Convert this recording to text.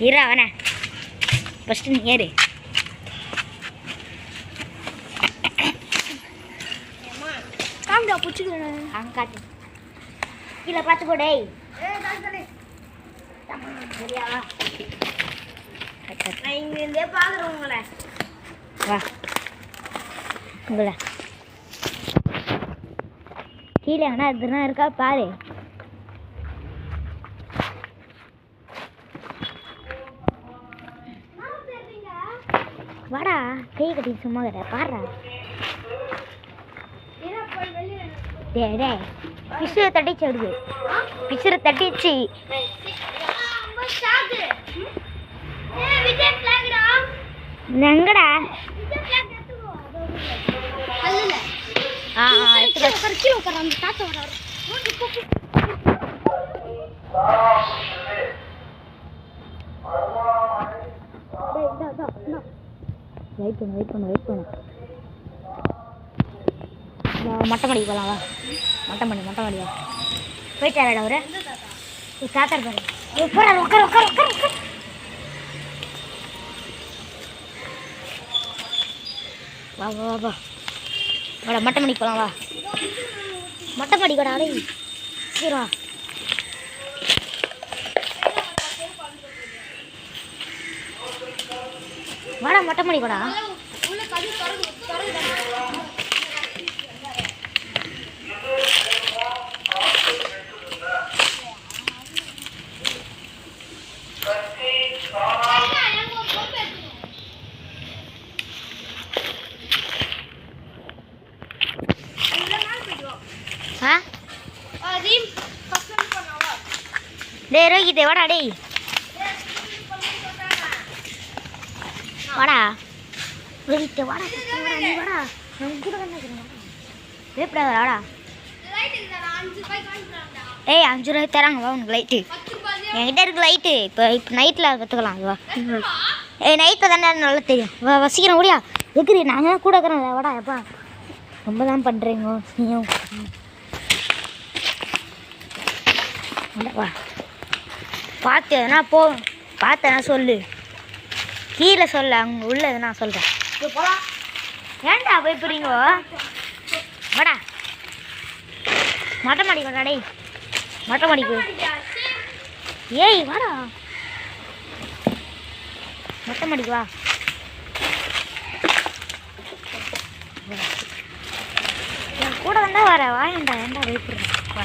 இரா அவனே. ஃபஸ்ட்டு நீ ஏறு. காமிடா பிடிச்சிக்கிறேன் அங்கே காட்டு. கீழே பார்த்து போடே சரியா. நான் இங்க இருந்தே பாக்குறேன் உங்களை. வா. உங்களை கீழே எங்கன்னா எதுனா இருக்கா பாரு. வாடா கை கட்டி சும்மா கிட்ட பாடுறா டே டே பிசுரை தட்டிச்சு எடுது பிசுரை தட்டிச்சு. எங்கடா? ஆ ஆ, எடுத்துக்கோ. வெயிட் பண்ணு வெயிட் பண்ணு வெயிட் பண்ணு. வா, மொட்டை மாடிக்கு போகலாம் வா. மொட்டை மாடி மொட்டை மாடி வா. போயிட்டாரடா அவரு. தாத்தா பாரு உட்கார உட்கார உட்கார உட்கார உட்கார. வா வா வா வாடா மொட்டை மாடிக்கு போகலாம் வா. மொட்டை மாடிக்கு வாடா அடே மொட்டை வாடா ஆ டேய் ரோஹித் வாடா டேய். வாடா. ரோஹித் வாடா வாடா நீ வாடா. நான் கூட வேப்படாத வாடா. ஏய் அஞ்சு ரூபாய் தராங்க வா உனக்கு லைட்டு என்கிட்ட இருக்கு லைட்டு இப்போ இப்போ நைட்டில் கற்றுக்கலாம் வா. ஏய் நைட்டில் தானே நல்லா தெரியும். வா வா சீக்கிரம் ஓடியா. எதிரி நாங்கள் கூட இருக்கிறோம் வாடா எப்பா. ரொம்ப தான் பண்ணுறீங்க நீயும். பார்த்து எதனா போ பார்த்து எதனா சொல்லு. கீழே சொல்ல அங்கே உள்ள எதனா சொல்கிறேன் ஏன்டா பயப்படுறீங்க வாடா. மொட்டை மாடிக்கு வாடா டேய். மொட்டை மாடிக்கு. ஏய் வாடா. மொட்டை மாடிக்கு வா. கூட வந்தா வர வாயண்டா ஏன்டா பயப்படுறேன் வா.